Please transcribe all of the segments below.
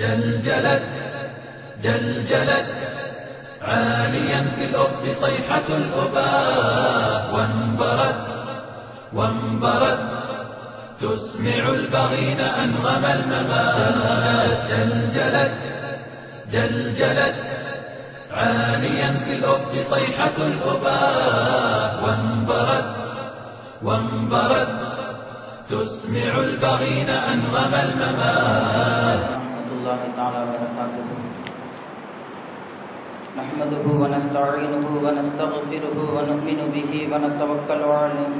جلجلت جلجلت. عاليا في الأفق صيحة الأباء. وانبرت وانبرت. تسمع البغين أنغم الممات. جلجلت جلجلت. عاليا في الأفق صيحة الأباء. وانبرت وانبرت. تسمع البغين أنغم الممات. الله تعالى وبركاته. نحمده ونستعينه ونستغفره ونؤمن به ونتوكل عليه.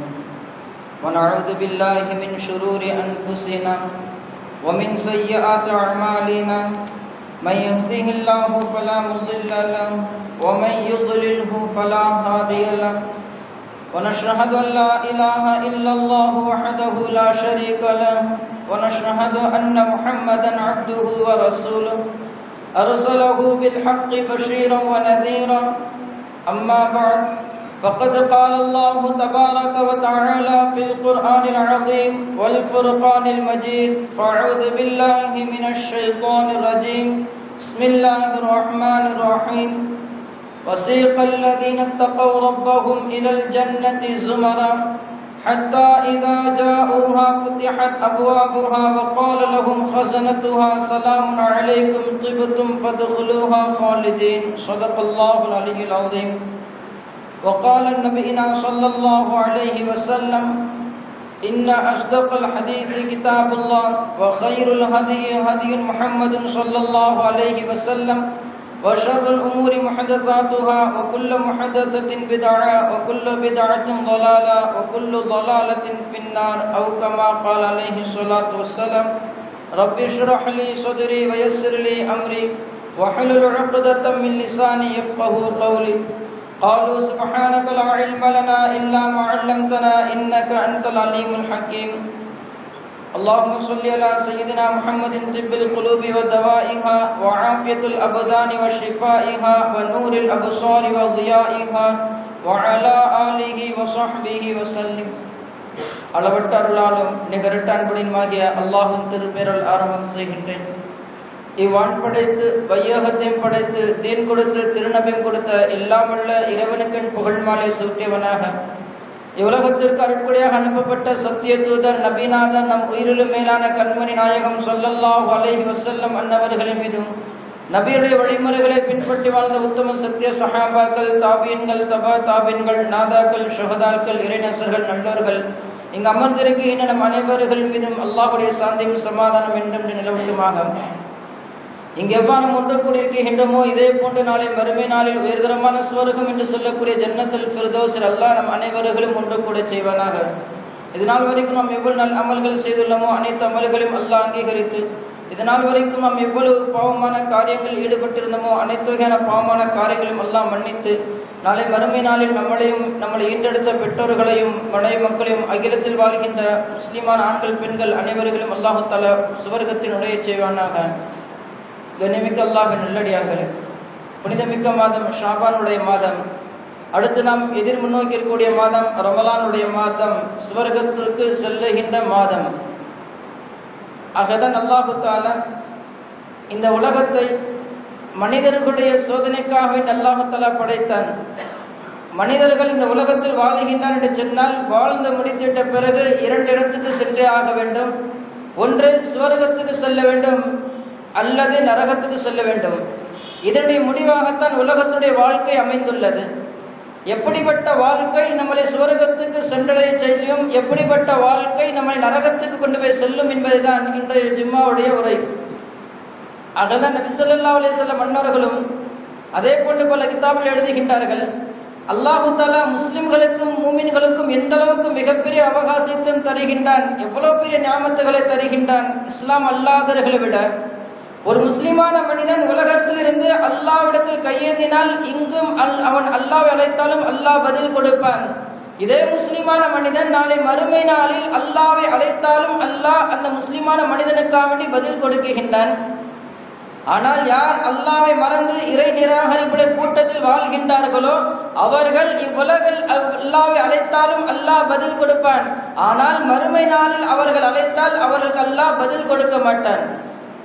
ونعوذ بالله من شرور أنفسنا ومن سيئات أعمالنا. من يهده الله فلا مضل له ومن يضلله فلا هادي له. ونشهد أن لا إله إلا الله وحده لا شريك له. ونشهد أن محمدا عبده ورسوله. أرسله بالحق بشيرا ونذيرا. أما بعد، فقد قال الله تبارك وتعالى في القرآن العظيم والفرقان المجيد فأعوذ بالله من الشيطان الرجيم. بسم الله الرحمن الرحيم. وسيق الذين اتقوا ربهم إلى الجنة زمرا. حتى إذا جاءوها فتحت أبوابها وقال لهم خزنتها سلام عليكم، طبتم فادخلوها خالدين. صدق الله العلي العظيم. وقال النبينا صلى الله عليه وسلم، إن أصدق الحديث كتاب الله وخير الهدي هدي محمد صلى الله عليه وسلم. وشر الأمور محدثاتها وكل محدثة بدعة وكل بدعة ضلالة وكل ضلالة في النار أو كما قال عليه الصلاة والسلام. رب اشرح لي صدري ويسر لي أمري واحلل عقدة من لساني يفقه قولي. قالوا سبحانك لا علم لنا إلا ما علمتنا إنك أنت العليم الحكيم. اللهم صل على سيدنا محمد طب القلوب ودوائها وعافية الأبدان وشفائها ونور الأبصار وضيائها وعلى آله وصحبه وسلم அளவற்ற அருளாலும் நிகரட்ட அன்புடையுமாகிய அல்லாஹும் திருப்பெறல் ஆரம்பம் செய்கின்றேன் இவ்வான் படைத்து வையகத்தையும் படைத்து தேன் கொடுத்து திருநபையும் கொடுத்த எல்லாமுள்ள இறைவனுக்கன் புகழ் மாலை சூட்டியவனாக இவ்வுலகத்திற்கு அருட்படியாக அனுப்பப்பட்ட சத்திய தூதர் நபிநாதர் நம் உயிரிலும் மேலான கண்மணி நாயகம் சொல்லல்லாஹ் அலைஹி வசல்லம் அன்னவர்களின் மீதும் நபியுடைய வழிமுறைகளை பின்பற்றி வாழ்ந்த உத்தம சத்திய சஹாபாக்கள் தாபியன்கள் தபா தாபீன்கள் நாதாக்கள் ஷஹதாக்கள் இறைநசர்கள் நல்லோர்கள் இங்கு அமர்ந்திருக்கின்ற நம் அனைவர்கள் மீதும் அல்லாஹுடைய சாந்தியும் சமாதானம் என்றும் நிலவட்டுமாக இங்கு எவ்வாறு ஒன்று கூடியிருக்கின்றோமோ இதே போன்று நாளை மறுமை நாளில் உயர்தரமான சுவர்க்கம் என்று சொல்லக்கூடிய ஜன்னத்தில் ஃபிர்தோஸில் அல்லாஹ் நம் அனைவர்களும் ஒன்று கூட செய்வானாக. இதனால் வரைக்கும் நாம் எவ்வளவு நல் அமல்கள் செய்துள்ளோமோ அனைத்து அமல்களையும் அல்லாஹ் அங்கீகரித்து இதனால் வரைக்கும் நாம் எவ்வளவு பாவமான காரியங்கள் ஈடுபட்டிருந்தோமோ அனைத்து வகையான பாவமான காரியங்களையும் எல்லாம் மன்னித்து நாளை மறுமை நாளில் நம்மளையும் நம்மளை ஈண்டெடுத்த பெற்றோர்களையும் மனை மக்களையும் அகிலத்தில் வாழ்கின்ற முஸ்லிமான ஆண்கள் பெண்கள் அனைவர்களும் அல்லாஹு தலா சுவர்க்கத்தின் உடைய செய்வானாக. கண்ணிமிக்க அல்லாஹின் நல்லடியார்களே புனிதமிக்க மாதம் ஷாபானுடைய மாதம். அடுத்து நாம் எதிர் முன்னோக்கி இருக்கக்கூடிய மாதம் ரமலானுடைய மாதம் சுவர்க்கத்திற்கு செல்லுகின்ற மாதம். ஆகதான் அல்லாஹுத்தால இந்த உலகத்தை மனிதர்களுடைய சோதனைக்காக அல்லாஹு படைத்தான். மனிதர்கள் இந்த உலகத்தில் வாழுகின்றார் என்று சொன்னால் வாழ்ந்து முடித்திட்ட பிறகு இரண்டு இடத்துக்கு சென்றே ஆக வேண்டும். ஒன்று சுவர்க்கத்துக்கு செல்ல வேண்டும். அல்லது நரகத்துக்கு செல்ல வேண்டும். இதனுடைய முடிவாகத்தான் உலகத்துடைய வாழ்க்கை அமைந்துள்ளது. எப்படிப்பட்ட வாழ்க்கை நம்மளை சுவர்க்கத்துக்கு சென்றடைய செய்யும் எப்படிப்பட்ட வாழ்க்கை நம்மளை நரகத்துக்கு கொண்டு போய் செல்லும் என்பதுதான் இன்றைய ஜிம்மாவுடைய உரை. ஆகதான் நபிசல்லா அலே செல்ல மன்னர்களும் அதே போன்று பல கிதாபில் எழுதுகின்றார்கள் அல்லாஹு தாலா முஸ்லிம்களுக்கும் மூமின்களுக்கும் எந்த அளவுக்கு மிகப்பெரிய அவகாசத்தையும் தருகின்றான் எவ்வளவு பெரிய ஞாபகத்துகளை தருகின்றான் இஸ்லாம் அல்லாதவர்களை விட ஒரு முஸ்லிமான மனிதன் உலகத்திலிருந்து அல்லாவிடத்தில் கையேந்தினால் இங்கும் அல் அவன் அல்லாவை அழைத்தாலும் அல்லாஹ் பதில் கொடுப்பான். இதே முஸ்லிமான மனிதன் நாளை மறுமை நாளில் அல்லாவை அழைத்தாலும் அல்லாஹ் அந்த முஸ்லிமான மனிதனுக்காக வேண்டி பதில் கொடுக்குகின்றான் ஆனால் யார் அல்லாவை மறந்து இறை நிராகரிப்புடைய கூட்டத்தில் வாழ்கின்றார்களோ அவர்கள் இவ்வுலகில் அல்லாவை அழைத்தாலும் அல்லாஹ் பதில் கொடுப்பான். ஆனால் மறுமை நாளில் அவர்கள் அழைத்தால் அவர்களுக்கு அல்லாஹ் பதில் கொடுக்க மாட்டான்.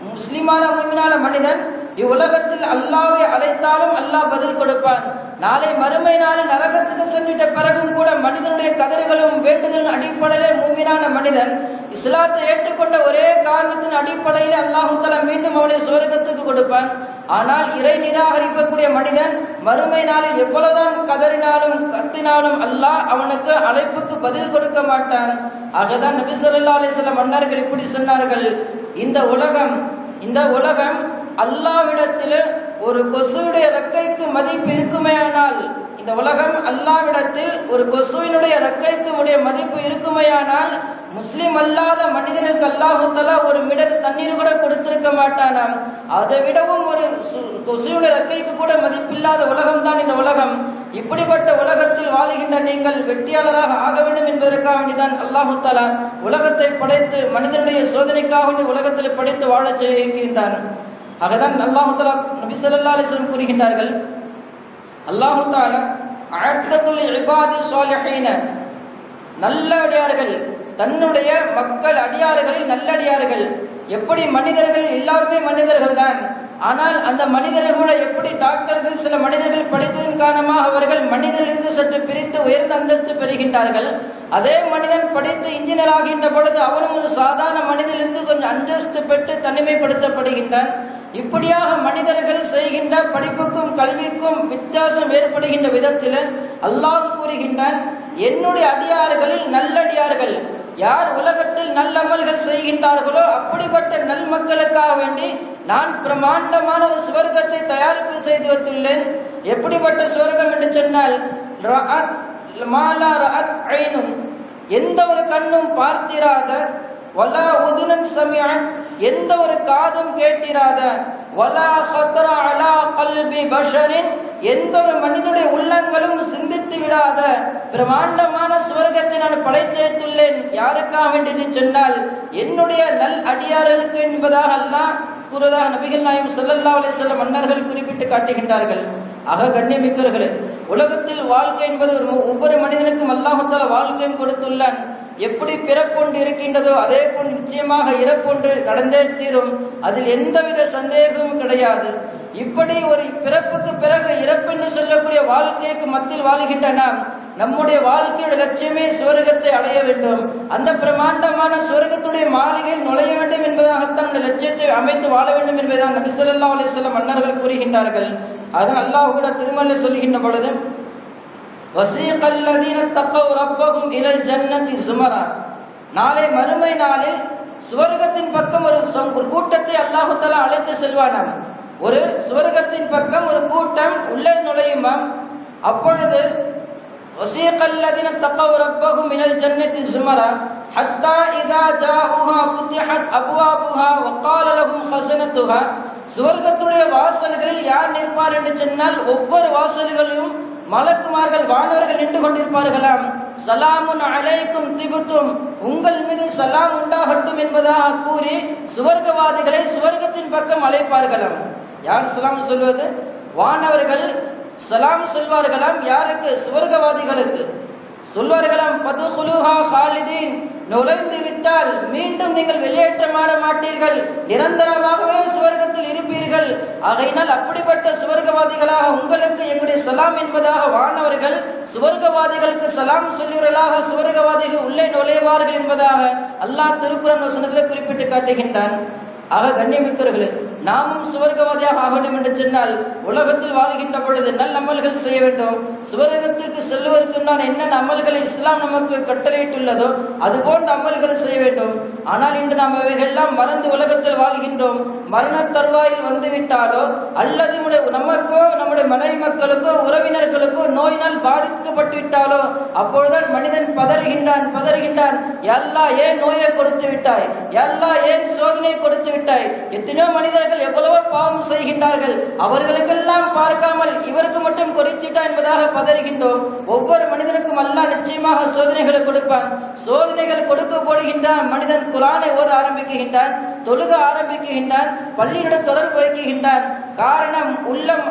முஸ்லிமான மூமினால மனிதன் இவ்வுலகத்தில் அல்லாவை அழைத்தாலும் அல்லாஹ் பதில் கொடுப்பான். நாளை மறுமை நாள் நரகத்துக்கு சென்றிட்ட பிறகும் கூட மனிதனுடைய கதறுகளும் வேண்டுதலின் அடிப்படையிலே மூமினான மனிதன் இஸ்லாத்தை ஏற்றுக்கொண்ட ஒரே காரணத்தின் அடிப்படையில் அல்லாஹுத்தலா மீண்டும் அவனை சுவர்க்கத்துக்கு கொடுப்பான். ஆனால் இறை நிராகரிக்கக்கூடிய மனிதன் மறுமை நாளில் எவ்வளவுதான் கதறினாலும் கத்தினாலும் அல்லாஹ் அவனுக்கு அழைப்புக்கு பதில் கொடுக்க மாட்டான். ஆகதான் நபி ஸல்லல்லாஹு மன்னர்கள் இப்படி சொன்னார்கள். இந்த உலகம் இந்த உலகம் அல்லாவிடத்தில் ஒரு கொசுவுடைய ரெக்கைக்கு மதிப்பு இருக்குமையானால் இந்த உலகம் அல்லாவிடத்தில் ஒரு கொசுவினுடைய ரெக்கைக்கு உடைய மதிப்பு இருக்குமையானால் முஸ்லிம் அல்லாத மனிதனுக்கு அல்லாஹு ஒரு மிடர் தண்ணீர் கூட கொடுத்திருக்க மாட்டானாம். அதை விடவும் ஒரு சு- கொசுவினுடைய ரெக்கைக்கு கூட மதிப்பில்லாத உலகம் தான் இந்த உலகம். இப்படிப்பட்ட உலகத்தில் வாழுகின்ற நீங்கள் வெற்றியாளராக ஆக வேண்டும் என்பதற்காக வேண்டிதான் அல்லாஹுத்தலா உலகத்தை படைத்து மனிதனுடைய சோதனைக்காக உலகத்தில் படைத்து வாழச் செய்கின்றான். ஆகதான் அல்லாஹு தலா நபி ஸல்லல்லாஹு அலிஸ்லம் கூறுகின்றார்கள் அல்லாஹு தாலா அஅத்ததுல் இபாதி சோலஹீன நல்ல அடியார்கள் தன்னுடைய மக்கள் அடியார்களில் நல்லடியார்கள் எப்படி மனிதர்கள் எல்லாருமே மனிதர்கள் தான். ஆனால் அந்த மனிதர்கள் கூட எப்படி டாக்டர்கள் சில மனிதர்கள் படித்ததன் காரணமாக அவர்கள் மனிதரிலிருந்து சற்று பிரித்து உயர்ந்த அந்தஸ்து பெறுகின்றார்கள். அதே மனிதன் படித்து இன்ஜினியர் ஆகின்ற பொழுது அவனும் ஒரு சாதாரண மனிதனிலிருந்து கொஞ்சம் அந்தஸ்து பெற்று தனிமைப்படுத்தப்படுகின்றான். இப்படியாக மனிதர்கள் செய்கின்ற படிப்புக்கும் கல்விக்கும் வித்தியாசம் ஏற்படுகின்ற விதத்தில் அல்லாஹ் கூறுகின்றான் என்னுடைய அடியார்களில் நல்லடியார்கள் யார் உலகத்தில் நல்லமல்கள் செய்கின்றார்களோ அப்படிப்பட்ட நல் மக்களுக்காக வேண்டி நான் பிரமாண்டமான ஒரு சுவர்க்கத்தை தயாரிப்பு செய்து வைத்துள்ளேன். எப்படிப்பட்ட சுவர்க்கம் என்று சொன்னால் மாலா எந்த ஒரு கண்ணும் பார்த்திராத வலா உதுனன் சமியன் எந்த ஒரு காதும் கேட்டிராத வலா ஹத்ர அலா கல்பி பஷரின் எந்த ஒரு மனிதனுடைய உள்ளங்களும் சிந்தித்து விடாத பிரமாண்டமான சுவர்க்கத்தை நான் படைத்தேத்துள்ளேன். யாருக்காக வேண்டி சொன்னால் என்னுடைய நல் அடியார்களுக்கு என்பதாக அல்லாஹ் கூறுவதாக நபிகள் நாயம் ஸல்லல்லாஹு அலிசல்ல மன்னர்கள் குறிப்பிட்டு காட்டுகின்றார்கள். ஆக கண்ணியமிக்கவர்களே உலகத்தில் வாழ்க்கை என்பது ஒரு ஒவ்வொரு மனிதனுக்கும் அல்லாஹத்தால வாழ்க்கையும் கொடுத்துள்ளான். எப்படி பிறப்பொன்று இருக்கின்றதோ அதே போல் நிச்சயமாக இறப்பொன்று நடந்தே தீரும். அதில் எந்தவித சந்தேகமும் கிடையாது. இப்படி ஒரு பிறப்புக்கு பிறகு இறப்பு என்று சொல்லக்கூடிய வாழ்க்கைக்கு மத்தியில் வாழ்கின்ற நாம் நம்முடைய வாழ்க்கையோட லட்சியமே சுவர்க்கத்தை அடைய வேண்டும். அந்த பிரமாண்டமான சுவர்க்கத்துடைய மாளிகையில் நுழைய வேண்டும் என்பதாகத்தான் அந்த லட்சியத்தை அமைத்து வாழ வேண்டும் என்பதுதான் நபிசல்லா ஸல்லல்லாஹு மன்னர்கள் கூறுகின்றார்கள். அதனால் அல்லாஹ் கூட திருமலை சொல்கின்ற பொழுது وسيق الذين اتقوا ربهم الى الجنه زمرا நாளை மறுமை நாளில் சுவர்க்கத்தின் பக்கம் ஒரு சொ- ஒரு கூட்டத்தை அல்லாஹு தஆலா அழைத்து செல்வானாம் ஒரு சுவர்க்கத்தின் பக்கம் ஒரு கூட்டம் உள்ளே நுழையுமாம் அப்பொழுது وسيق الذين اتقوا ربهم الى الجنه زمرا حتى اذا جاءوها فتحت ابوابها وقال لهم خزنتها சுவர்க்கத்துடைய வாசல்களில் யார் நிற்பார் என்று சொன்னால் ஒவ்வொரு வாசல்களிலும் மலக்குமார்கள் வானவர்கள் நின்று கொண்டிருப்பார்களாம். சலாமுன் அலைக்கும் திபுத்தும் உங்கள் மீது சலாம் உண்டாகட்டும் என்பதாக கூறி சுவர்க்கவாதிகளை சுவர்க்கத்தின் பக்கம் அழைப்பார்களாம். யார் சலாம் சொல்வது? வானவர்கள் சலாம் சொல்வார்களாம் யாருக்கு? சுவர்க்கவாதிகளுக்கு. சொல்வார்களாம் ஹாலிதீன் நுழைந்து விட்டால் மீண்டும் நீங்கள் வெளியேற்றமாட மாட்டீர்கள். நிரந்தரமாகவே சுவர்க்கத்தில் இருப்பீர்கள். ஆகையினால் அப்படிப்பட்ட சுவர்க்கவாதிகளாக உங்களுக்கு எங்களுடைய சலாம் என்பதாக வானவர்கள் சுவர்க்கவாதிகளுக்கு சலாம் சொல்லியவர்களாக சுவர்க்கவாதிகள் உள்ளே நுழைவார்கள் என்பதாக அல்லாஹ் திருக்குறள் வசனத்தில் குறிப்பிட்டு காட்டுகின்றான். ஆக கண்ணியமிக்கவர்களே நாமும் சுவர்க்கவாதியாக ஆக வேண்டும் என்று சொன்னால் உலகத்தில் வாழ்கின்ற பொழுது நல்ல அமல்கள் செய்ய வேண்டும். சுவர்க்கத்திற்கு செல்வதற்கு நான் என்னென்ன அமல்களை இஸ்லாம் நமக்கு கட்டளையிட்டுள்ளதோ அது போன்ற அமல்கள் செய்ய வேண்டும். ஆனால் இன்று நாம் இவைகளெல்லாம் மறந்து உலகத்தில் வாழ்கின்றோம். மரண தருவாயில் வந்துவிட்டாலோ அல்லது நம்முடைய நமக்கோ நம்முடைய மனைவி மக்களுக்கோ உறவினர்களுக்கோ நோயினால் பாதிக்கப்பட்டு விட்டாலோ அப்பொழுதுதான் மனிதன் பதறுகின்றான் பதறுகின்றான். எல்லா ஏன் நோயை கொடுத்து விட்டாய் எல்லா ஏன் சோதனை கொடுத்து விட்டாய் எத்தனையோ மனிதர்கள் எவ்வளவோ பாவம் செய்கின்றார்கள். அவர்களுக்கெல்லாம் பார்க்காமல் இவருக்கு மட்டும் கொடுத்துட்டா என்பதாக பதறுகின்றோம். ஒவ்வொரு மனிதனுக்கும் அல்லாஹ் நிச்சயமாக சோதனைகளை கொடுப்பான். சோதனைகள் கொடுக்க போடுகின்றான் மனிதன் குரானை ஓத ஆரம்பிக்குகின்றான் தொழுக ஆரம்பிக்குகின்றான் பள்ளியிட தொடர்பு வைக்குகின்றான். காரணம் உள்ளம்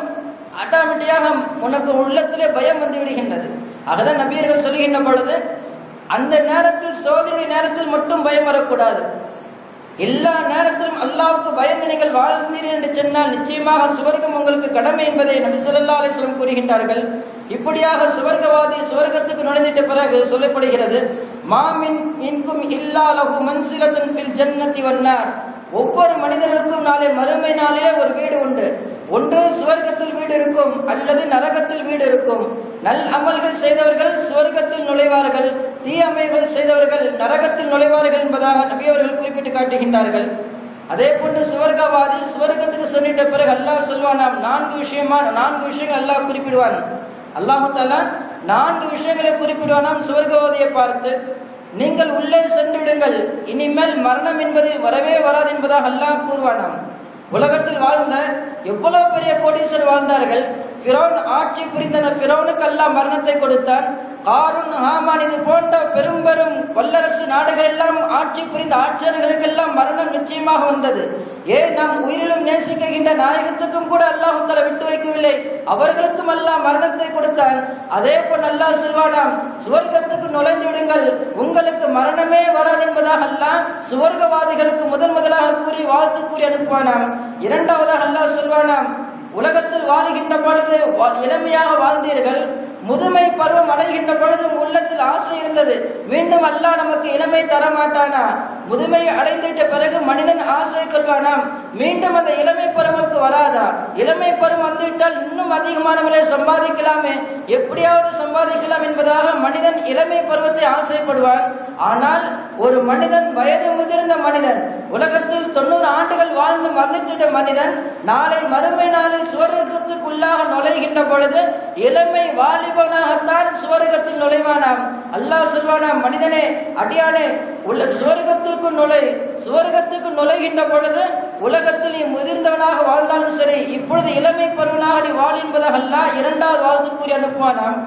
ஆட்டோமேட்டிக்காக உனக்கு உள்ளத்திலே பயம் வந்து விடுகின்றது. அதுதான் நபியர்கள் சொல்லுகின்ற பொழுது அந்த நேரத்தில் சோதனை நேரத்தில் மட்டும் பயம் வரக்கூடாது. எல்லா நேரத்திலும் அல்லாவுக்கு பயந்து நீங்கள் வாழ்ந்தீர்கள் என்று சொன்னால் நிச்சயமாக சுவர்க்கம் உங்களுக்கு கடமை என்பதை நபி சொல்லா அலிஸ்லம் கூறுகின்றார்கள். இப்படியாக சுவர்க்கவாதி சுவர்க்கத்துக்கு நுழைந்திட்ட பிறகு சொல்லப்படுகிறது மாமின் இன்கும் இல்லா லஹு மன்சிலத்துன் ஃபில் ஜன்னதி வன்னார். ஒவ்வொரு மனிதனுக்கும் நாளை மறுமை நாளிலே ஒரு வீடு உண்டு. ஒன்று சுவர்க்கத்தில் வீடு இருக்கும் அல்லது நரகத்தில் வீடு இருக்கும். நல் அமல்கள் செய்தவர்கள் சுவர்க்கத்தில் நுழைவார்கள். தீயமைகள் செய்தவர்கள் நரகத்தில் நுழைவார்கள் என்பதாக நபி அவர்கள் குறிப்பிட்டு காட்டுகின்றார்கள். அதே போன்று சுவர்க்கவாதி சுவர்க்கத்துக்கு சென்றிட்ட பிறகு அல்லாஹ் சொல்வானாம் நான்கு விஷயமா நான்கு விஷயங்கள் அல்லாஹ் குறிப்பிடுவான். அல்லாஹால நான்கு விஷயங்களை குறிப்பிடுவானாம் சுவர்க்கவாதியை பார்த்து நீங்கள் உள்ளே சென்றுவிடுங்கள் இனிமேல் மரணம் என்பது வரவே வராது என்பதாக அல்லாஹ் கூறுவானாம் உலகத்தில் வாழ்ந்த எவ்வளவு பெரிய கோடீஸ்வரர் வாழ்ந்தார்கள். ஃபிரோன் ஆட்சி புரிந்த அந்த அல்லாஹ் மரணத்தை கொடுத்தான். காரூன் ஹாமான் இது போன்ற பெரும் வல்லரசு நாடுகள் எல்லாம் ஆட்சி புரிந்த ஆட்சியர்களுக்கெல்லாம் மரணம் நிச்சயமாக வந்தது. ஏன் நாம் உயிரிலும் நேசிக்கின்ற நாயகத்துக்கும் கூட அல்லாஹ் விட்டு வைக்கவில்லை. அவர்களுக்கும் அல்லாஹ் மரணத்தை கொடுத்தான் அதே போல் அல்லாஹ் சொல்வானாம் சுவர்க்கத்துக்கு நுழைந்து விடுங்கள். உங்களுக்கு மரணமே வராது என்பதாக அல்லாஹ் சுவர்க்கவாதிகளுக்கு முதன் முதலாக கூறி வாழ்த்து கூறி அனுப்புவானாம். இரண்டாவதாக அல்லாஹ் சொல்வானாம் உலகத்தில் வாழுகின்ற பொழுது இளமையாக வாழ்ந்தீர்கள். முதுமை பருவம் அடைகின்ற பொழுது உள்ளத்தில் ஆசை இருந்தது. மீண்டும் அல்லாஹ் நமக்கு இளமை தர மாட்டானா முதுமை அடைந்துவிட்ட பிறகு மனிதன் ஆசை கொள்வானாம். மீண்டும் அந்த இளமை பருவமுக்கு வராதா? இளமை பருவம் வந்துவிட்டால் இன்னும் அதிகமானவளை சம்பாதிக்கலாமே. எப்படியாவது சம்பாதிக்கலாம் என்பதாக மனிதன் இளமை பருவத்தை ஆசைப்படுவான். ஆனால் ஒரு மனிதன் வயது முதிர்ந்த மனிதன் உலகத்தில் தொண்ணூறு ஆண்டுகள் வாழ்ந்து மரணித்திட்ட மனிதன் நாளை மறுமை நாளில் சுவர்க்கத்துக்குள்ளாக நுழைகின்ற பொழுது இளமை வாலி வாலிபனாகத்தான் சுவர்க்கத்தில் நுழைவானாம். அல்லாஹ் சொல்வானாம் மனிதனே அடியானே உள்ள சுவர்க்கத்திற்கும் நுழை. சுவர்க்கத்துக்கு நுழைகின்ற பொழுது உலகத்தில் நீ முதிர்ந்தவனாக வாழ்ந்தாலும் சரி இப்பொழுது இளமை பருவனாக நீ வாழ் என்பதாக அல்லாஹ் இரண்டாவது வாழ்த்து கூறி அனுப்புவானாம்.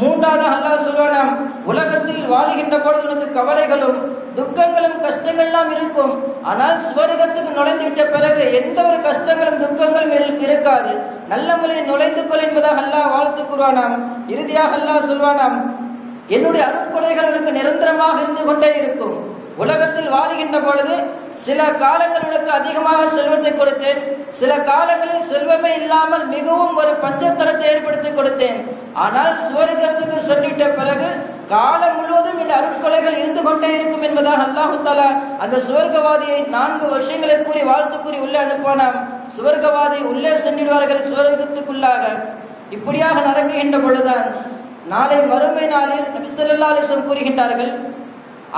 மூன்றாவது அல்லாஹ் சொல்வானாம் உலகத்தில் வாழுகின்ற பொழுது உனக்கு கவலைகளும் துக்கங்களும் கஷ்டங்கள்லாம் இருக்கும். ஆனால் சுவர்க்கத்துக்கு நுழைந்து விட்ட பிறகு எந்த ஒரு கஷ்டங்களும் துக்கங்களும் இருக்காது நல்ல முறையில் நுழைந்து கொள் என்பதாக அல்லாஹ் வாழ்த்து கூறுவானாம். இறுதியாக அல்லாஹ் சொல்வானாம் என்னுடைய அருட்கொலைகள் உனக்கு நிரந்தரமாக இருந்து கொண்டே இருக்கும். உலக வாழுகின்ற பொழுது சில காலங்கள் உனக்கு அதிகமாக செல்வத்தை கொடுத்தேன். சில காலங்களில் செல்வமே இல்லாமல் மிகவும் ஒரு பஞ்சத்தரத்தை ஏற்படுத்தி கொடுத்தேன். ஆனால் சுவர்க்கத்துக்கு சென்றிட்ட பிறகு காலம் முழுவதும் இந்த அருட்கொலைகள் இருந்து கொண்டே இருக்கும் என்பதாக அல்லாஹு தாலா அந்த சுவர்க்கவாதியை நான்கு வருஷங்களை கூறி வாழ்த்து கூறி உள்ளே அனுப்பானாம் சுவர்க்கவாதி உள்ளே சென்றிடுவார்கள் சுவர்க்கத்துக்குள்ளாக. இப்படியாக நடக்குகின்ற பொழுதுதான் நாளை மறுமை நாளில் நபி ஸல்லல்லாஹு கூறுகின்றார்கள்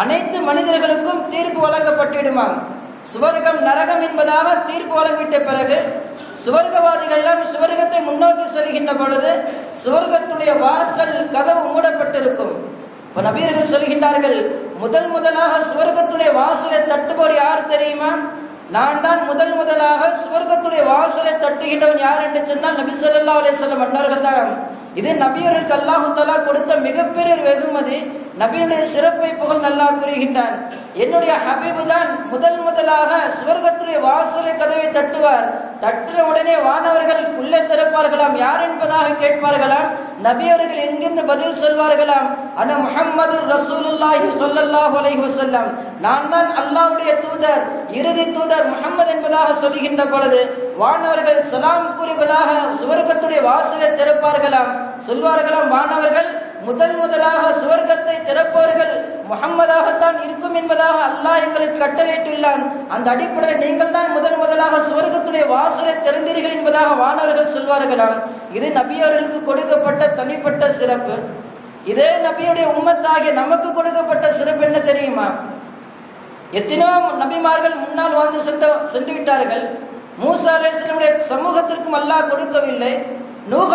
அனைத்து மனிதர்களுக்கும் தீர்ப்பு வழங்கப்பட்டிடுமாம். சுவர்க்கம் நரகம் என்பதாக தீர்ப்பு வழங்கிவிட்ட பிறகு சுவர்க்கவாதிகள் எல்லாம் சுவர்க்கத்தை முன்னோக்கி செல்கின்ற பொழுது சுவர்க்கத்துடைய வாசல் கதவு மூடப்பட்டிருக்கும். நபீர்கள் சொல்கின்றார்கள் முதல் முதலாக சுவர்க்கத்துடைய வாசலை தட்டுபவர் யார் தெரியுமா? நான் தான் முதல் முதலாக சுவர்க்கத்துடைய வாசலை தட்டுகின்றவன் யார் என்று சொன்னால் நபி சொல்லா அலே வஸல்லம் அன்னார்கள் தான் இது நபியர்களுக்கு அல்லாஹு தஆலா கொடுத்த மிகப்பெரிய ஒரு வெகுமதி. நபியுடைய சிறப்பை புகழ் நல்லா கூறுகின்றான். என்னுடைய ஹபீபு தான் முதல் முதலாக சுவர்க்கத்துடைய வாசலை கதவை தட்டுவார். தட்டுற உடனே வானவர்கள் உள்ளே திறப்பார்களாம். யார் என்பதாக கேட்பார்களாம். நபி அவர்கள் எங்கிருந்து பதில் சொல்வார்களாம். அன முகமது ரசூலுல்லாஹி சொல்லல்லாஹு அலைஹி வஸல்லம். நான் தான் அல்லாஹ்வுடைய தூதர். இறுதி தூதர் முகமது என்பதாக சொல்லுகின்ற பொழுது வானவர்கள் சலாம் கூறுகளாக சுவர்க்கத்துடைய வாசலை திறப்பார்களாம். சொல்வார்களாம் வானவர்கள் முதல் முதலாக சுவர்க்கத்தை திறப்பவர்கள் முகம்மதாகத்தான் இருக்கும் என்பதாக அல்லாஹ் எங்களுக்கு கட்டளையிட்டுள்ளான். அந்த அடிப்படையில் நீங்கள் தான் முதல் முதலாக சுவர்க்கத்துடைய வாசலை திறந்தீர்கள் என்பதாக வானவர்கள் சொல்வார்களாம். இது நபியவர்களுக்கு கொடுக்கப்பட்ட தனிப்பட்ட சிறப்பு. இதே நபியுடைய உம்மத்தாகிய நமக்கு கொடுக்கப்பட்ட சிறப்பு என்ன தெரியுமா? எத்தனையோ நபிமார்கள் முன்னால் வாழ்ந்து சென்ற சென்று விட்டார்கள். மூசா அலேஸ்லமுடைய சமூகத்திற்கும் அல்லாஹ் கொடுக்கவில்லை. நூஹ்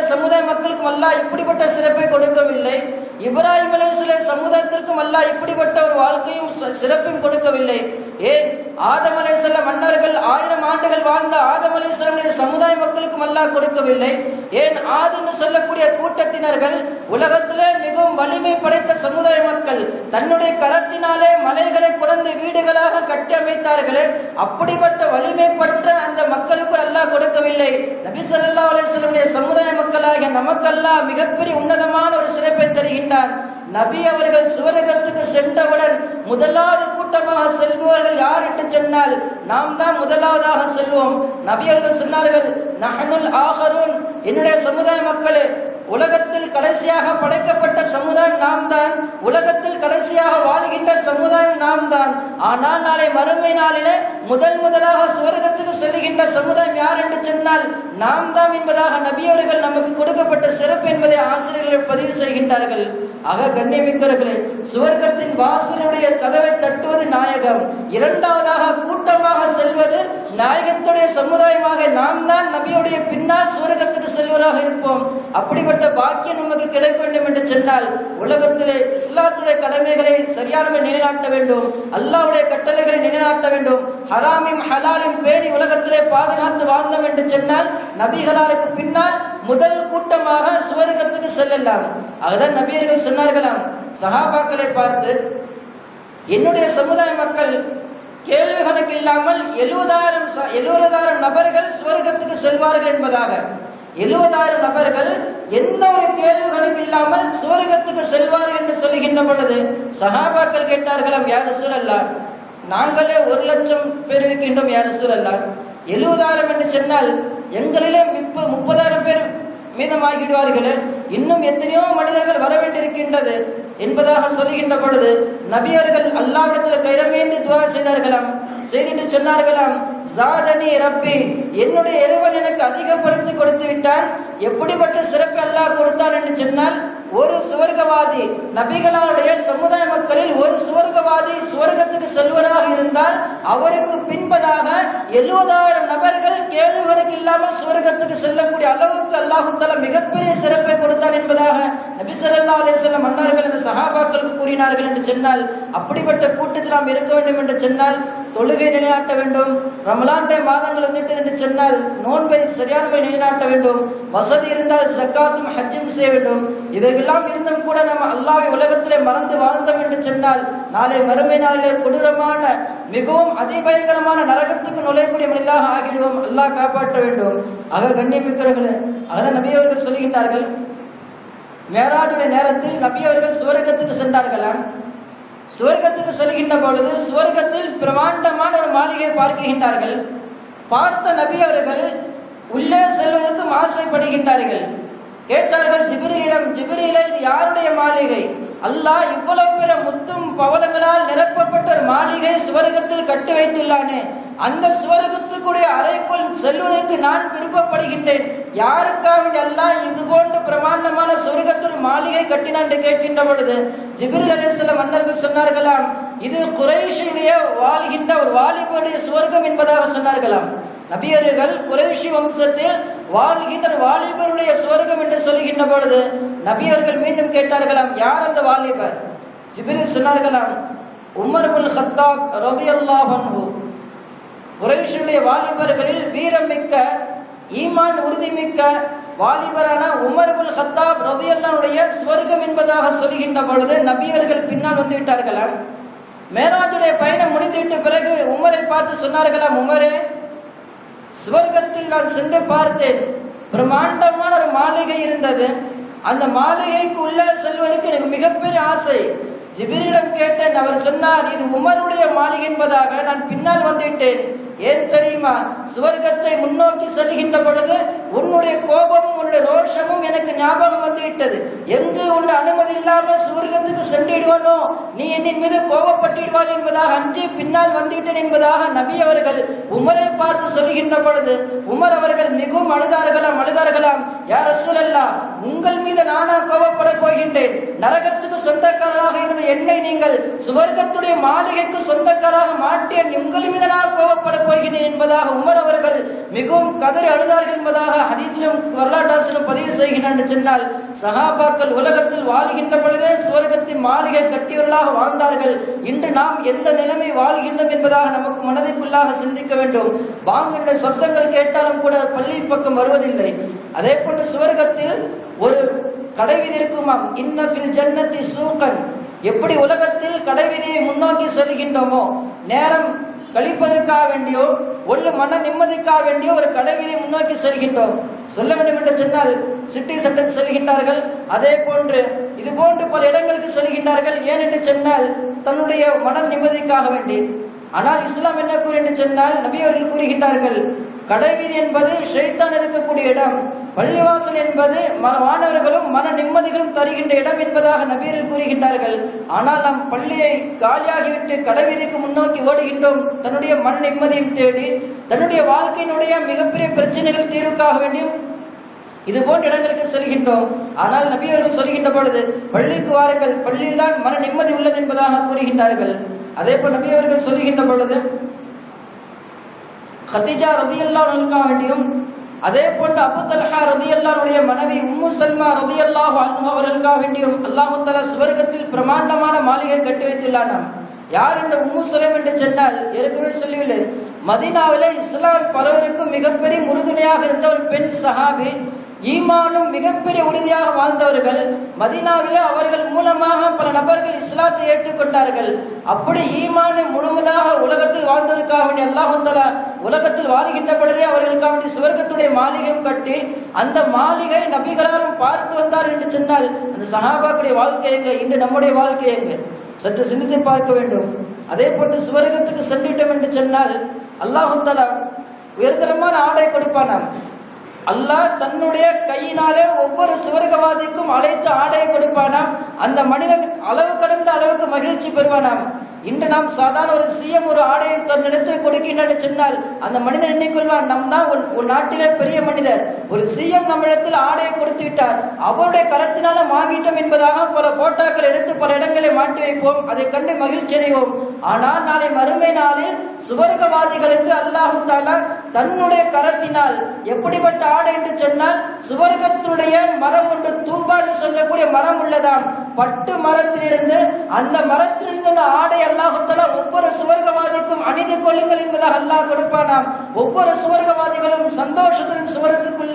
சமுதாய மக்களுக்கும் அல்லா இப்படிப்பட்ட சிறப்பை கொடுக்கவில்லை. இப்ராஹிம் அலேஸ்வர சமுதாயத்திற்கும் அல்லா இப்படிப்பட்ட ஒரு வாழ்க்கையும் ச- சிறப்பையும் கொடுக்கவில்லை. ஏன்? ஆதம் அலேசல்ல மன்னர்கள் ஆயிரம் ஆண்டுகள் வாழ்ந்த ஆதம் அலேஸ்வரனுடைய சமுதாய மக்களுக்கும் அல்லா கொடுக்கவில்லை. ஏன்? ஆதுன்னு சொல்லக்கூடிய கூட்டத்தினர்கள் உலகத்திலே மிகவும் வலிமை படைத்த சமுதாய மக்கள் தன்னுடைய கரத்தினாலே மலைகளை குடந்து வீடுகளாக கட்டி அமைத்தார்களே. அப்படிப்பட்ட வலிமை பெற்ற அந்த மக்களுக்கு அல்லாஹ் கொடுக்கவில்லை. நபி ஸல்லல்லாஹு அலைஹி வஸல்லம் சமுதாய மக்களாகிய நமக்கெல்லாம் மிகப்பெரிய உன்னதமான ஒரு சிறப்பை தருகின்றான் நபி அவர்கள் சுவரகத்துக்கு சென்றவுடன் முதலாவது கூட்டமாக செல்பவர்கள் யார் என்று சொன்னால் நாம் தான் முதலாவதாக செல்வோம். நபி அவர்கள் சொன்னார்கள் நஹனுல் ஆஹரூன். என்னுடைய சமுதாய மக்களே உலகத்தில் கடைசியாக படைக்கப்பட்ட சமுதாயம் நாம் தான் உலகத்தில் கடைசியாக வாழ்கின்ற சமுதாயம் நாம் தான் ஆனால் நாளை மறுமை நாளிலே முதல் முதலாக சுவர்க்கத்துக்கு செல்கின்ற சமுதாயம் யார் என்று சொன்னால் நாம் தான் என்பதாக நபியவர்கள் நமக்கு கொடுக்கப்பட்ட சிறப்பு என்பதை ஆசிரியர்கள் பதிவு செய்கின்றார்கள். ஆக கண்ணியமிக்கவர்களே சுவர்க்கத்தின் வாசலுடைய கதவை தட்டுவது நாயகம். இரண்டாவதாக கூட்டமாக செல்வது நாயகத்துடைய சமுதாயமாக நாம் தான் நபியுடைய பின்னால் சுவர்க்கத்துக்கு செல்வராக இருப்போம். அப்படிப்பட்ட பாக்கியம் நமக்கு கிடைக்க வேண்டும் என்று சொன்னால் உலகத்திலே இஸ்லாத்துடைய கடமைகளை சரியான நிலைநாட்ட வேண்டும். அல்லாவுடைய கட்டளைகளை நிலைநாட்ட வேண்டும். ஹராமின் ஹலாலின் பேரி உலகத்திலே பாதுகாத்து வாழ்ந்தோம் என்று சொன்னால் நபிகளாருக்கு பின்னால் முதல் கூட்டமாக சுவர்க்கத்துக்கு செல்லலாம். அதுதான் நபியர்கள் சொன்னார்களாம். சஹாபாக்களை பார்த்து என்னுடைய சமுதாய மக்கள் கேள்வி கணக்கில்லாமல் எழுபதாயிரம் எழுபதாயிரம் நபர்கள் சுவர்க்கத்துக்கு செல்வார்கள் என்பதாக. எழுபதாயிரம் நபர்கள் எந்த ஒரு கேள்வி கணக்கு இல்லாமல் சுவர்க்கத்துக்கு செல்வார்கள் என்று சொல்லுகின்ற பொழுது சஹாபாக்கள் கேட்டார்களாம் யார் சூழல்லா நாங்களே ஒரு லட்சம் பேர் இருக்கின்றோம் யார் சூழல்லா எழுபதாயிரம் என்று சொன்னால் எங்களிலே முப்ப முப்பதாயிரம் பேர் மீதமாகிடுவார்களே இன்னும் எத்தனையோ மனிதர்கள் வர வேண்டியிருக்கின்றது என்பதாக சொல்லுகின்ற பொழுது நபியர்கள் அல்லாவிடத்தில் கைரமேந்து துவா செய்தார்களாம். செய்துட்டு சொன்னார்களாம் ஜாதனி ரப்பி என்னுடைய இறைவன் எனக்கு அதிகப்படுத்தி கொடுத்து விட்டான். எப்படிப்பட்ட சிறப்பு அல்லாஹ் கொடுத்தான்? என்று சொன்னால் ஒரு சுவர்க்கவாதி நபிகளாருடைய சமுதாய மக்களில் ஒரு சுவர்க்கவாதி சுவர்க்கத்துக்கு செல்வராக இருந்தால் அவருக்கு பின்பதாக எழுபதாயிரம் நபர்கள் கேள்விகளுக்கு இல்லாமல் சுவர்க்கத்துக்கு செல்லக்கூடிய அளவுக்கு அல்லாஹு மிகப்பெரிய சிறப்பை கொடுத்தார் என்பதாக நபி சல்லா அலைஹி மன்னர்கள் இந்த கூறினார்கள் என்று சொன்னால் அப்படிப்பட்ட கூட்டத்தில் நாம் இருக்க வேண்டும் என்று சொன்னால் தொழுகை நிலைநாட்ட வேண்டும் ரமலாண்டை மாதங்கள் வந்துட்டு என்று சொன்னால் நோன்பை சரியான நிலைநாட்ட வேண்டும் வசதி இருந்தால் ஜக்காத்தும் ஹஜ்ஜும் செய்ய வேண்டும். இதை இவையெல்லாம் இருந்தும் கூட நம்ம அல்லாவை உலகத்திலே மறந்து வாழ்ந்தோம் என்று சொன்னால் நாளை மறுமை நாளிலே கொடூரமான மிகவும் அதிபயங்கரமான நரகத்துக்கு நுழையக்கூடிய மனிதாக ஆகிடுவோம் அல்லாஹ் காப்பாற்ற வேண்டும். ஆக கண்ணியமிக்கிறவர்களே அதான் நபி அவர்கள் சொல்கின்றார்கள் மேராஜுடைய நேரத்தில் நபி அவர்கள் சுவர்க்கத்துக்கு சென்றார்களாம். சுவர்க்கத்துக்கு செல்கின்ற பொழுது சுவர்க்கத்தில் பிரமாண்டமான ஒரு மாளிகை பார்க்கின்றார்கள். பார்த்த நபி அவர்கள் உள்ளே செல்வதற்கும் ஆசைப்படுகின்றார்கள். கேட்டார்கள் ஜிபிரியிடம் ஜிபிரியில இது யாருடைய மாளிகை? அல்லாஹ் இவ்வளவு பெரிய முத்தும் பவளங்களால் நிரப்பப்பட்ட ஒரு மாளிகை சுவர்க்கத்தில் கட்டி வைத்துள்ளானே. அந்த சுவர்க்கத்துக்குடைய அறைக்குள் செல்வதற்கு நான் விருப்பப்படுகின்றேன். யாருக்காக அல்லாஹ் இது போன்ற பிரமாண்டமான சுவர்க்கத்தில் மாளிகை கட்டினான் என்று கேட்கின்ற பொழுது ஜிபிரில் அலிஸ்லாம் மன்னர்கள் சொன்னார்களாம் இது குறைஷியுடைய வாழ்கின்ற ஒரு வாலிபருடைய சுவர்க்கம் என்பதாக சொன்னார்களாம். நபியர்கள் குறைஷி வம்சத்தில் வாழ்கின்ற வாலிபருடைய சுவர்க்கம் என்று சொல்கின்ற பொழுது நபியர்கள் மீண்டும் கேட்டார்களாம் யார் அந்த வாலிபர்? ஜிபிரில் சொன்னார்களாம் உமர் புல் ஹத்தாப் ரதியல்லாஹு அன்ஹு. குறைஷுடைய வாலிபர்களில் வீரமிக்க ஈமான் உறுதிமிக்க வாலிபரான உமர் புல் ஹத்தாப் ரதியல்லாவுடைய சுவர்க்கம் என்பதாக சொல்கின்ற பொழுது நபியர்கள் பின்னால் வந்து விட்டார்களாம். மேராஜுடைய பயணம் முடிந்துவிட்ட பிறகு உமரை பார்த்து சொன்னார்களாம் உமரே சுவர்க்கத்தில் நான் சென்று பார்த்தேன். பிரம்மாண்டமான ஒரு மாளிகை இருந்தது. அந்த மாளிகைக்கு உள்ளே செல்வதற்கு எனக்கு மிகப்பெரிய ஆசை. ஜிபிரிடம் கேட்டேன். அவர் சொன்னார் இது உமருடைய மாளிகை என்பதாக நான் பின்னால் வந்துவிட்டேன். ஏன் தெரியுமா? சுவர்க்கத்தை முன்னோக்கி செல்கின்ற பொழுது உன்னுடைய கோபமும் உன்னுடைய ரோஷமும் எனக்கு ஞாபகம் வந்து விட்டது. எங்கு உள்ள அனுமதி இல்லாமல் சுவர்க்கத்துக்கு சென்றிடுவானோ? நீ என்னின் மீது கோபப்பட்டிடுவாய் என்பதாக அஞ்சு பின்னால் வந்துவிட்டேன் என்பதாக நபி அவர்கள் உமரை பார்த்து சொல்கின்ற பொழுது உமர் அவர்கள் மிகவும் அழுதார்களாம் அழுதார்களாம். யார் சூழல்லாம் உங்கள் மீது நானா கோபப்பட போகின்றேன். நரகத்துக்கு சொந்தக்காரராக இருந்த என்னை நீங்கள் சுவர்க்கத்துடைய மாளிகைக்கு சொந்தக்காராக மாட்டேன் உங்கள் மீது நான் கோபப்பட போகிறேன் என்பதாக உமர் அவர்கள் மிகவும் கதறி அழுதார்கள் என்பதாக ஹதீஸிலும் வரலாற்றாசிலும் பதிவு செய்கின்றான் என்று சொன்னால் சஹாபாக்கள் உலகத்தில் வாழ்கின்ற பொழுதே சுவர்க்கத்தின் மாளிகை கட்டியவர்களாக வாழ்ந்தார்கள். இன்று நாம் எந்த நிலைமை வாழ்கின்றோம் என்பதாக நமக்கு மனதிற்குள்ளாக சிந்திக்க வேண்டும். வாங்குகின்ற சப்தங்கள் கேட்டாலும் கூட பள்ளியின் பக்கம் வருவதில்லை. அதே போன்று சுவர்க்கத்தில் ஒரு கடைவீதி இருக்குமாம் இன்னஃபில் ஜன்னத்தி சூக்கன் எப்படி உலகத்தில் கடைவீதியை முன்னோக்கி செல்கின்றோமோ நேரம் கழிப்பதற்காக வேண்டியோ ஒரு மன நிம்மதிக்காக வேண்டியோ ஒரு கடைவீதியை முன்னோக்கி செல்கின்றோம். சொல்ல வேண்டும் என்று சொன்னால் சிட்டி சட்டம் செல்கின்றார்கள். அதே போன்று இது போன்று பல இடங்களுக்கு செல்கின்றார்கள். ஏன் என்று சொன்னால் தன்னுடைய மன நிம்மதிக்காக வேண்டி. ஆனால் இஸ்லாம் என்ன கூறி என்று சொன்னால் நபி அவர்கள் கூறுகின்றார்கள் கடைவீதி என்பது ஷைத்தான் இருக்கக்கூடிய இடம். பள்ளிவாசல் என்பது மன மாணவர்களும் மன நிம்மதிகளும் தருகின்ற இடம் என்பதாக நபீரில் கூறுகின்றார்கள். ஆனால் நாம் பள்ளியை காலியாகிவிட்டு கடைவீதிக்கு முன்னோக்கி ஓடுகின்றோம். தன்னுடைய மன நிம்மதியும் தேடி தன்னுடைய வாழ்க்கையினுடைய மிகப்பெரிய பிரச்சனைகள் தீர்வுக்காக வேண்டியும் இது போன்ற இடங்களுக்கு செல்கின்றோம். ஆனால் நபி அவர்கள் சொல்கின்ற பொழுது பள்ளிக்கு வாருங்கள். பள்ளியில்தான் மன நிம்மதி உள்ளது என்பதாக கூறுகின்றார்கள். அதே போல் நபி அவர்கள் சொல்கின்ற பொழுது ஹதிஜா ரதியல்லாவுக்காக வேண்டியும் அதே போன்று அபுதல்ஹா ரதி ரதியல்லாவுடைய மனைவி உம்மு சல்மா ரதியல்லாஹு அன்ஹு அவர்களுக்காக வேண்டியும் அல்லாஹு சுவர்க்கத்தில் பிரமாண்டமான மாளிகை கட்டி வைத்துள்ளானாம். யார் இந்த உம்மு சுலைம் என்று சொன்னால் ஏற்கனவே சொல்லியுள்ளேன் மதீனாவிலே இஸ்லாம் பலருக்கும் மிகப்பெரிய உறுதுணையாக இருந்த ஒரு பெண் சஹாபி ஈமானும் மிகப்பெரிய உறுதியாக வாழ்ந்தவர்கள் மதினாவிலே அவர்கள் மூலமாக பல நபர்கள் இஸ்லாத்தை ஏற்றுக்கொண்டார்கள். அப்படி ஈமானை முழுவதாக உலகத்தில் அவர்களுக்காக வேண்டிய அல்லாஹு உலகத்தில் வாழ்கின்ற பொழுதே அவர்களுக்காக வேண்டிய சுவர்க்கத்துடைய மாளிகையும் கட்டி அந்த மாளிகை நபிகளாரும் பார்த்து வந்தார் என்று சொன்னால் அந்த சஹாபாக்குடைய வாழ்க்கை எங்க? இன்று நம்முடைய வாழ்க்கை எங்க? சற்று சிந்தித்து பார்க்க வேண்டும். அதே போன்று சுவர்க்கத்துக்கு சென்றுவிட்டோம் என்று சொன்னால் அல்லாஹுத்தலா உயர்தரமான ஆடை கொடுப்பானாம். அல்லாஹ் தன்னுடைய கையினாலே ஒவ்வொரு சுவர்கவாதிக்கும் அழைத்து ஆடையை கொடுப்பானாம். அந்த மனிதன் அளவு கடந்த அளவுக்கு மகிழ்ச்சி பெறுவானாம். இன்று நாம் சாதாரண ஒரு சிஎம் ஒரு ஆடையை தன்னிடத்தில் கொடுக்கின்றன சொன்னால் அந்த மனிதன் எண்ணிக்கொள்வான் நம் தான் உன் நாட்டிலே பெரிய மனிதர். ஒரு சிஎம் நம்மிடத்தில் ஆடையை கொடுத்து விட்டார். அவருடைய கரத்தினால வாங்கிட்டோம் என்பதாக பல போட்டோக்கள் எடுத்து பல இடங்களை மாட்டி வைப்போம். அதை கண்டு மகிழ்ச்சி அடைவோம். ஆனால் நாளை மறுமை நாளில் சுவர்க்கவாதிகளுக்கு அல்லாஹு தாலா தன்னுடைய கரத்தினால் எப்படிப்பட்ட ஆடை என்று சொன்னால் சுவர்க்கத்துடைய மரம் ஒன்று தூபான்னு சொல்லக்கூடிய மரம் உள்ளதாம். பட்டு மரத்திலிருந்து அந்த மரத்திலிருந்து உள்ள ஆடை அல்லாஹுத்தலா ஒவ்வொரு சுவர்க்கவாதிக்கும் அணிந்து கொள்ளுங்கள் என்பதாக அல்லாஹ் கொடுப்பானாம். ஒவ்வொரு சுவர்க்கவாதிகளும் சந்தோஷத்துடன்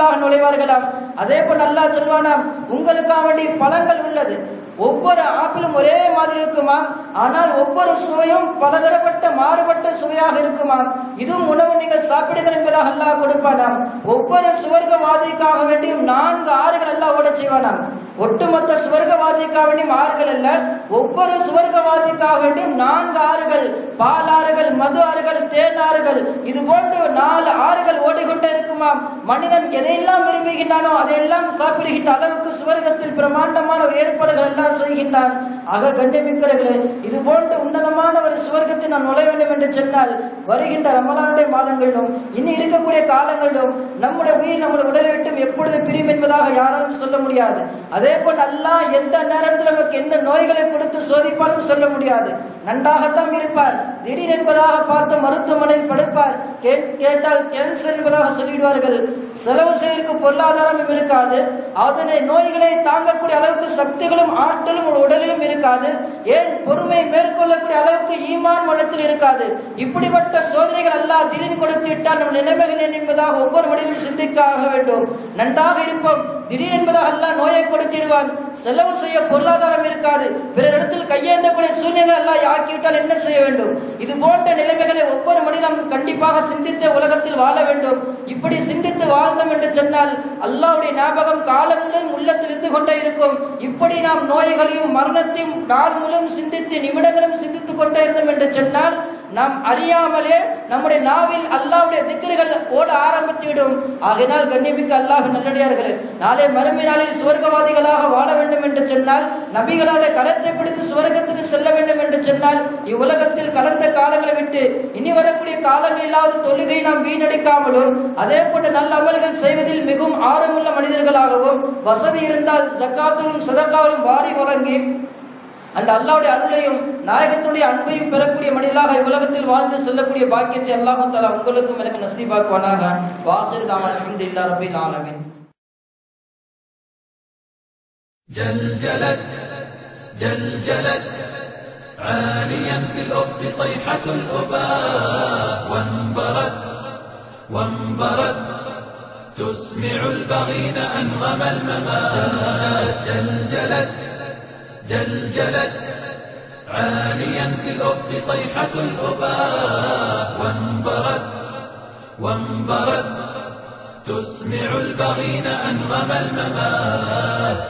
சுவர்க்கத்துக்குள்ளாக நுழைவார்களாம். அதே போல் அல்லாஹ் சொல்வானாம் உங்களுக்காக வேண்டிய பழங்கள் உள்ளது. ஒவ்வொரு ஆப்பிளும் ஒரே மாதிரி இருக்குமாம். ஆனால் ஒவ்வொரு சுவையும் பலதரப்பட்ட மாறுபட்ட சுவையாக இருக்குமாம். இதுவும் உணவு நீங்கள் சாப்பிடுங்கள் என்பதாக அல்லாஹ் கொடுப்பானாம். ஒவ்வொரு சுவர்க்கவாதிக்காக வேண்டியும் நான்கு ஆறுகள் அல்லாஹ் ஓட செய்வானாம். ஒட்டுமொத்த சுவர்க்கவாதிக்காக வேண்டியும் ஆறுகள் அல்ல. ஒவ்வொரு சுவர்க்கவாதிக்காக வேண்டியும் நான்கு ஆறுகள். பாலாறுகள் மது ஆறுகள் தேன் ஆறுகள். இது போன்று நாலு ஆறுகள் ஓடுகள் இருக்குமாம் மனிதன் எதையெல்லாம் விரும்புகின்றானோ அதையெல்லாம் சாப்பிடுகின்ற அளவுக்கு சுவர்க்கத்தில் பிரமாண்டமான ஒரு ஏற்பாடுகள் எல்லாம் செய்கின்றான். ஆக கண்ணியமிக்கிறர்களே இது போன்று உன்னதமான ஒரு சுவர்க்கத்தை நான் நுழைய வேண்டும் என்று சொன்னால் வருகின்ற ரமலானுடைய மாதங்களிலும் இனி இருக்கக்கூடிய காலங்களிலும் நம்முடைய உயிர் நம்முடைய உடலை விட்டும் எப்பொழுது பிரியும் என்பதாக யாராலும் சொல்ல முடியாது. அதே போல் அல்லாஹ் எந்த நேரத்தில் நமக்கு எந்த நோய்களை கொடுத்து சோதிப்பாலும் சொல்ல முடியாது. நன்றாகத்தான் இருப்பார். திடீர் என்பதாக பார்த்து மருத்துவமனையில் படுப்பார். கேட்டால் கேன்சர் என்பதாக சொல்லிடுவார்கள். செலவு செய்வதற்கு பொருளாதாரமும் இருக்காது. அதனை நோய்களை தாங்கக்கூடிய அளவுக்கு சக்திகளும் ஆற்றலும் ஒரு உடலிலும் இருக்காது. ஏன்? பொறுமை மேற்கொள்ளக்கூடிய அளவுக்கு ஈமான் மனத்தில் இருக்காது. இப்படிப்பட்ட சோதனைகள் அல்லாஹ் திடீர் கொடுத்து விட்டால் நம் நிலைமைகள் என்பதாக ஒவ்வொரு மனிதனும் சிந்திக்க ஆக வேண்டும். நன்றாக இருப்போம். திடீர் என்பதாக அல்லாஹ் நோயை கொடுத்திடுவான். செலவு செய்ய பொருளாதாரம் இருக்காது. பிறரிடத்தில் கையேந்தக்கூடிய சூழ்நிலை அல்லாஹ் ஆக்கிவிட்டால் என்ன செய்ய வேண்டும்? இது போன்ற நிலைமைகளை ஒவ்வொரு மனிதனும் கண்டிப்பாக சிந்தித்து உலகத்தில் வாழ வேண்டும். இப்படி சிந்தித்து வாழ்ந்தோம் என்று சொன்னால் அல்லாவுடைய ஞாபகம் காலம் முழுவதும் உள்ளத்தில் இருந்து கொண்டே இருக்கும். இப்படி நாம் நோய்களையும் மரணத்தையும் நாள் முழுவதும் சிந்தித்து நிமிடங்களும் சிந்தித்துக் கொண்டே இருந்தோம் என்று சொன்னால் நாம் அறியாமலே நம்முடைய நாவில் அல்லாவுடைய திக்கர்கள் ஓட ஆரம்பித்துவிடும் ஆகினால் கண்ணிமிக்க அல்லாஹ் நல்லடியார்களே நாளை மறுமை நாளில் சுவர்க்கவாதிகளாக வாழ வேண்டும் என்று சொன்னால் நபிகளாலே கரத்தை பிடித்து சுவர்க்கத்துக்கு செல்ல வேண்டும் என்று சொன்னால் இவ்வுலகத்தில் கடந்த காலங்களை விட்டு இனி வரக்கூடிய காலங்களிலாவது தொழுகை நாம் வீணடிக்காமலும் அதே போன்ற நல்ல அமல்கள் செய்வதில் மிகவும் ஆர்வமுள்ள மனிதர்களாகவும் வசதி இருந்தால் ஜக்காத்திலும் சதக்காவிலும் வாரி வழங்கி அந்த அல்லாவுடைய அருளையும் நாயகத்துடைய அன்பையும் பெறக்கூடிய மனிதர்களாக இவ்வுலகத்தில் வாழ்ந்து செல்லக்கூடிய பாக்கியத்தை அல்லாஹு தஆலா உங்களுக்கும் எனக்கு நசீபாக்குவானாக வாஹிர் தாமன் அல்ஹம்துலில்லாஹி ரப்பில் ஆலமீன் جلجلت جلجلت عاليا في الأفق صيحة الأباء وانبرت وانبرت تسمع البغين أنغم الممات جلجلت جلجلت عاليا في الأفق صيحة الأباء. وانبرت وانبرت تسمع البغين أنغم الممات.